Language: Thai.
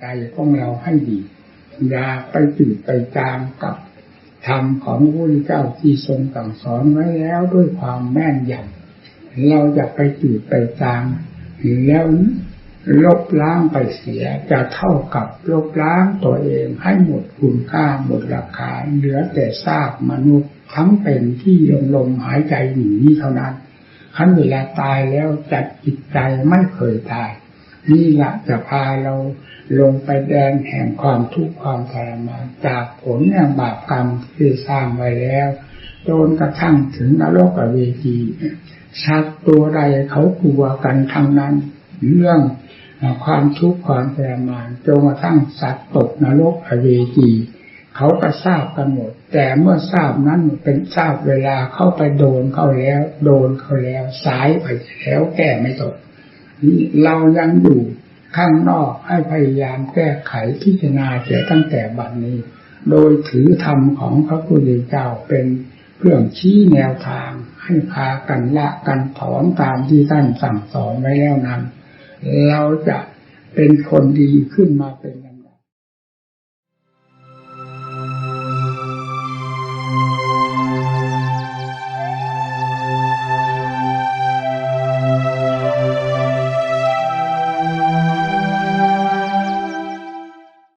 ใจของเราให้ดีอย่าไปจืดไปจางกับธรรมของพระพุทธเจ้าที่ทรงสั่งสอนไว้แล้วด้วยความแม่นยำเราจะไปจืดไปจางแล้วลบล้างไปเสียจะเท่ากับลบล้างตัวเองให้หมดคุณค่าหมดราคาเหลือแต่ซากมนุษย์ทั้งเป็นที่ลมลมหายใจหนีนี้เท่านั้นขั้นเวลาตายแล้วจัดจิตใจไม่เคยตาย นี่แหละจะพาเราลงไปแดนแห่งความทุกข์ความทรมานจากผลแห่งบาปกรรมที่สร้างไว้แล้วจนกระทั่งถึงนรกเวทีชักตัวใดเขากลัวกันทั้งนั้น เรื่องความทุกข์ความทรมานจนกระทั่งสัตว์ตกนรกอเวจีเขาก็ทราบกันหมด แต่เมื่อทราบนั้นเป็นทราบเวลาเข้าไปโดนเข้าแล้ว โดนเข้าแล้ว สายไปแล้วแก้ไม่ตก เรายังอยู่ข้างนอกให้พยายามแก้ไขพิจารณาเสียตั้งแต่บัดนี้ โดยถือธรรมของพระพุทธเจ้าเป็นเครื่องชี้แนวทาง ให้พากันละกันถอนตามที่ท่านสั่งสอนไว้แล้วนั้น เราจะเป็นคนดีขึ้นมาเป็น